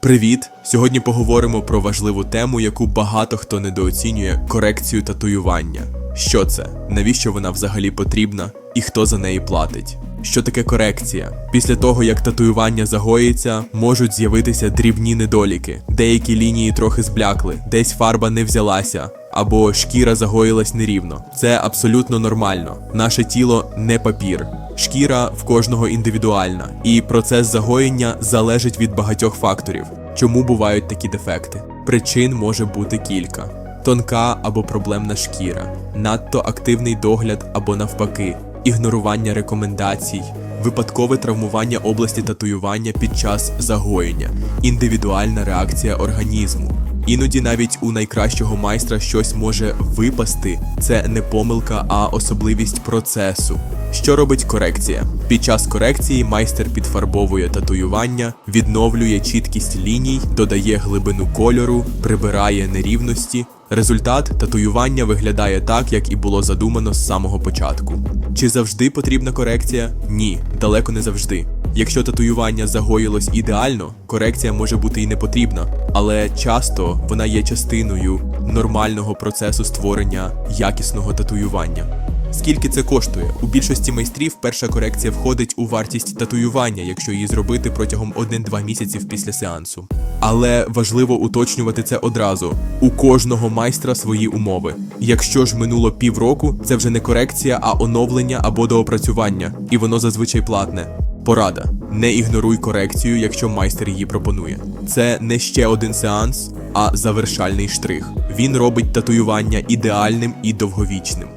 Привіт! Сьогодні поговоримо про важливу тему, яку багато хто недооцінює корекцію татуювання. Що це? Навіщо вона взагалі потрібна і хто за неї платить? Що таке корекція? Після того, як татуювання загоїться, можуть з'явитися дрібні недоліки. Деякі лінії трохи зблякли, десь фарба не взялася, або шкіра загоїлась нерівно. Це абсолютно нормально. Наше тіло не папір. Шкіра в кожного індивідуальна, і процес загоєння залежить від багатьох факторів. Чому бувають такі дефекти? Причин може бути кілька: тонка або проблемна шкіра, надто активний догляд або навпаки, ігнорування рекомендацій, випадкове травмування області татуювання під час загоєння, індивідуальна реакція організму. Іноді навіть у найкращого майстра щось може випасти. Це не помилка, а особливість процесу. Що робить корекція? Під час корекції майстер підфарбовує татуювання, відновлює чіткість ліній, додає глибину кольору, прибирає нерівності. Результат татуювання виглядає так, як і було задумано з самого початку. Чи завжди потрібна корекція? Ні, далеко не завжди. Якщо татуювання загоїлось ідеально, корекція може бути і не потрібна, але часто вона є частиною нормального процесу створення якісного татуювання. Скільки це коштує? У більшості майстрів перша корекція входить у вартість татуювання, якщо її зробити протягом 1-2 місяців після сеансу. Але важливо уточнювати це одразу. У кожного майстра свої умови. Якщо ж минуло півроку, це вже не корекція, а оновлення або доопрацювання, і воно зазвичай платне. Порада: не ігноруй корекцію, якщо майстер її пропонує. Це не ще один сеанс, а завершальний штрих. Він робить татуювання ідеальним і довговічним.